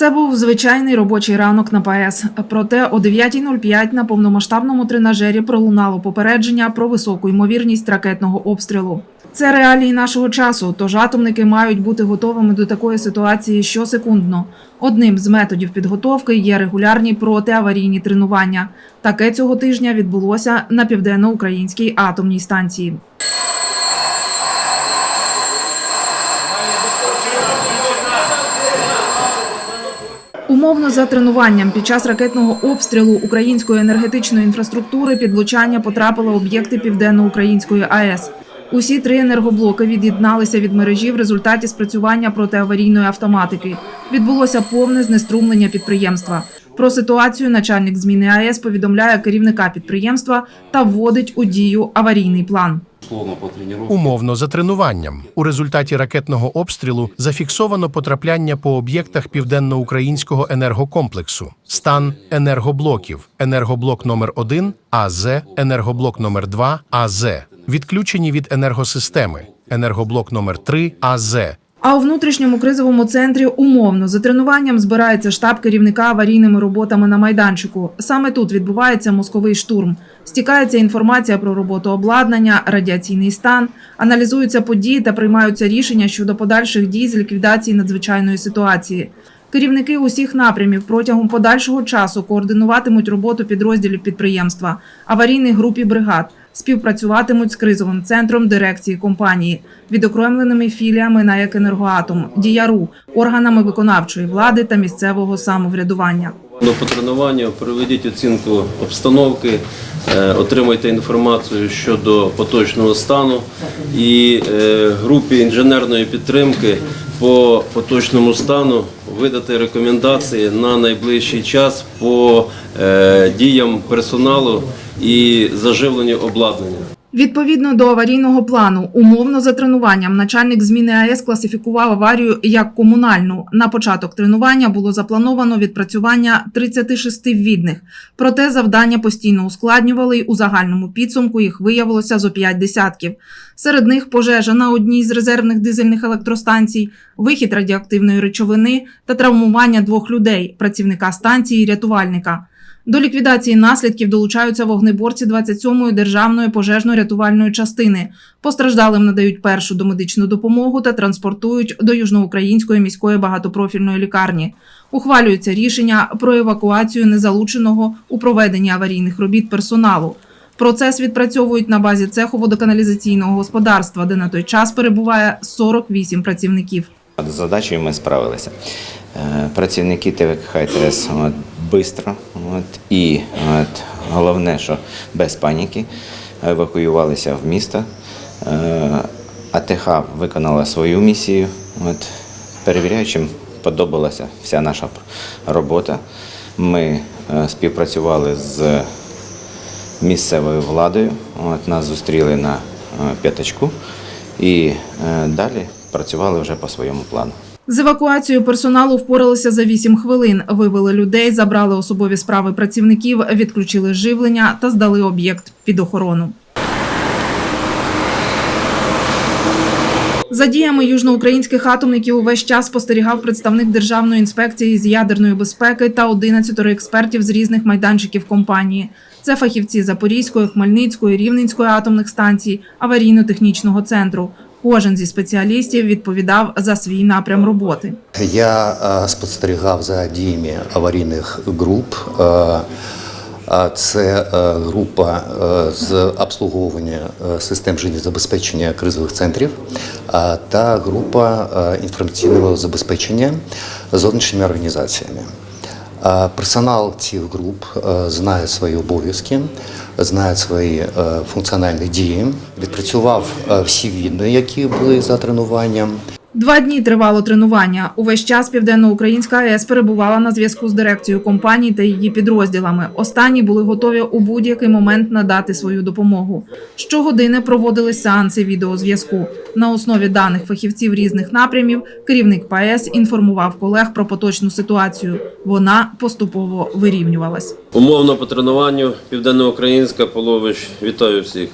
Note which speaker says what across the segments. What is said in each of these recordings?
Speaker 1: Це був звичайний робочий ранок на ПАЕС. Проте о 9.05 на повномасштабному тренажері пролунало попередження про високу ймовірність ракетного обстрілу. Це реалії нашого часу, тож атомники мають бути готовими до такої ситуації щосекундно. Одним з методів підготовки є регулярні протиаварійні тренування. Таке цього тижня відбулося на південноукраїнській атомній станції. Умовно за тренуванням під час ракетного обстрілу української енергетичної інфраструктури під влучання потрапили об'єкти південноукраїнської АЕС. Усі три енергоблоки від'єдналися від мережі в результаті спрацювання протиаварійної автоматики. Відбулося повне знеструмлення підприємства. Про ситуацію начальник зміни АЕС повідомляє керівника підприємства та вводить у дію аварійний план.
Speaker 2: Умовно за тренуванням. У результаті ракетного обстрілу зафіксовано потрапляння по об'єктах південноукраїнського енергокомплексу. Стан енергоблоків: енергоблок номер 1 АЗ, енергоблок номер 2 АЗ. Відключені від енергосистеми. Енергоблок номер 3 АЗ.
Speaker 1: А у внутрішньому кризовому центрі умовно за тренуванням збирається штаб керівника аварійними роботами на майданчику. Саме тут відбувається мозковий штурм. Стікається інформація про роботу обладнання, радіаційний стан, аналізуються події та приймаються рішення щодо подальших дій з ліквідації надзвичайної ситуації. Керівники усіх напрямів протягом подальшого часу координуватимуть роботу підрозділів підприємства, аварійних груп і бригад, співпрацюватимуть з кризовим центром дирекції компанії, відокремленими філіями на як енергоатом, діяру, органами виконавчої влади та місцевого самоврядування.
Speaker 3: До потренування проведіть оцінку обстановки, е, отримайте інформацію щодо поточного стану і е, групі інженерної підтримки по поточному стану видати рекомендації на найближчий час по е, діям персоналу і заживленню обладнання.
Speaker 1: Відповідно до аварійного плану, умовно за тренуванням, начальник зміни АЕС класифікував аварію як комунальну. На початок тренування було заплановано відпрацювання 36 відних. Проте завдання постійно ускладнювали і у загальному підсумку їх виявилося зо 5 десятків. Серед них пожежа на одній з резервних дизельних електростанцій, вихід радіоактивної речовини та травмування двох людей працівника станції і рятувальника. До ліквідації наслідків долучаються вогнеборці 27-ї державної пожежно-рятувальної частини. Постраждалим надають першу домедичну допомогу та транспортують до Южноукраїнської міської багатопрофільної лікарні. Ухвалюється рішення про евакуацію незалученого у проведенні аварійних робіт персоналу. Процес відпрацьовують на базі цеху водоканалізаційного господарства, де на той час перебуває 48 працівників.
Speaker 4: З задачею ми справилися. Е, Працівники ТВК ХТС от, швидко, головне, що без паніки евакуювалися в місто. Е, АТХ виконала свою місію. От, перевіряючим подобалася вся наша робота. Ми е, співпрацювали з місцевою владою. От, нас зустріли на е, п'ятачку і е, далі працювали вже по своєму плану.
Speaker 1: З евакуацією персоналу впоралися за 8 хвилин. Вивели людей, забрали особові справи працівників, відключили живлення та здали об'єкт під охорону. За діями южноукраїнських атомників увесь час спостерігав представник Державної інспекції з ядерної безпеки та 11 експертів з різних майданчиків компанії. Це фахівці Запорізької, Хмельницької, Рівненської атомних станцій, аварійно-технічного центру. Кожен зі спеціалістів відповідав за свій напрям роботи.
Speaker 5: Я е, спостерігав за діями аварійних груп. Е, а Це е, група е, з обслуговування е, систем життєзабезпечення кризових центрів та група е, інформаційного забезпечення зовнішніми організаціями. А Персонал цих груп е, знає свої обов'язки, знає свої е, функціональні дії, відпрацював е, всі відни, які були за тренуванням.
Speaker 1: Два дні тривало тренування. Увесь час Південноукраїнська АЕС перебувала на зв'язку з дирекцією компанії та її підрозділами. Останні були готові у будь-який момент надати свою допомогу. Щогодини проводились сеанси відеозв'язку. На основі даних фахівців різних напрямів керівник ПАЕС інформував колег про поточну ситуацію. Вона поступово вирівнювалась.
Speaker 3: Умовно по тренуванню Південноукраїнська Полович. Вітаю всіх.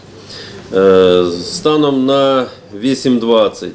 Speaker 3: Е, Станом на 8.20 е,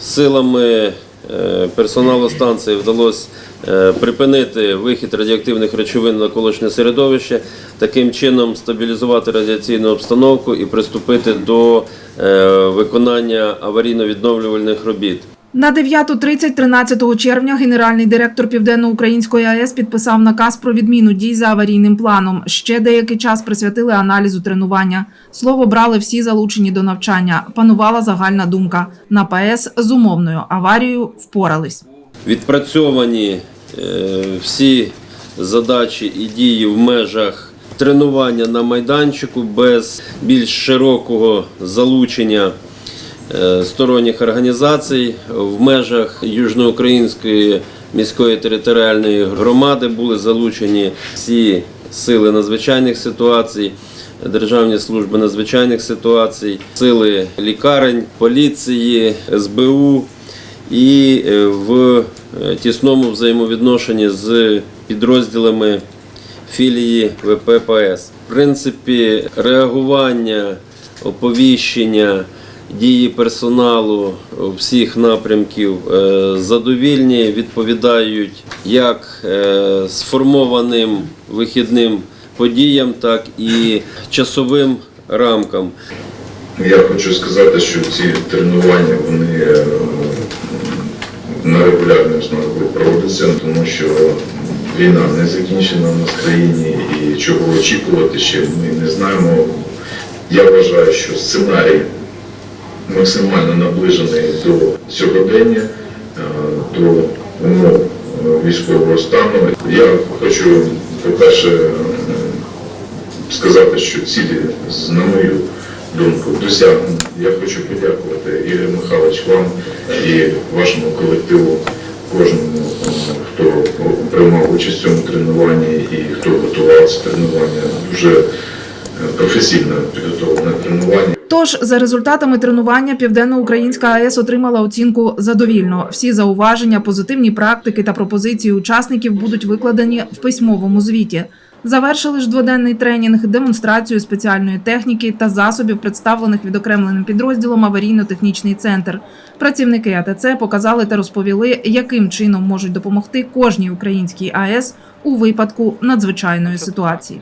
Speaker 3: силами е, персоналу станції вдалося е, припинити вихід радіоактивних речовин на колишнє середовище, таким чином стабілізувати радіаційну обстановку і приступити до е, виконання аварійно-відновлювальних робіт.
Speaker 1: На 9.30 13 червня генеральний директор Південноукраїнської АЕС підписав наказ про відміну дій за аварійним планом. Ще деякий час присвятили аналізу тренування. Слово брали всі залучені до навчання. Панувала загальна думка. На ПАЕС з умовною аварією впорались.
Speaker 3: Відпрацьовані е, всі задачі і дії в межах тренування на майданчику без більш широкого залучення сторонніх організацій в межах Южноукраїнської міської територіальної громади були залучені всі сили надзвичайних ситуацій. Державні служби надзвичайних ситуацій, сили лікарень, поліції, СБУ і е, в е, тісному взаємовідношенні з підрозділами філії ВППС. В принципі, реагування, оповіщення, дії персоналу всіх напрямків е, задовільні, відповідають як е, сформованим вихідним подіям, так і часовим рамкам.
Speaker 6: Я хочу сказати, що ці тренування вони е, на регулярній основі проводяться, тому що війна не закінчена в нас країні і чого очікувати ще ми не знаємо. Я вважаю, що сценарій максимально наближений до сьогодення, е, до умов е, військового стану. Я хочу, по-перше, сказати, що цілі, на мою думку, досягнені. Я хочу подякувати Ігор Михайлович вам і вашому колективу, кожному, е, хто приймав участь в цьому тренуванні і хто готував це тренування. Дуже е, професійно підготовлене тренування.
Speaker 1: Тож, за результатами тренування, Південноукраїнська АЕС отримала оцінку задовільно. Всі зауваження, позитивні практики та пропозиції учасників будуть викладені в письмовому звіті. Завершили ж дводенний тренінг демонстрацію спеціальної техніки та засобів, представлених відокремленим підрозділом аварійно-технічний центр. Працівники АТЦ показали та розповіли, яким чином можуть допомогти кожній українській АЕС у випадку надзвичайної ситуації.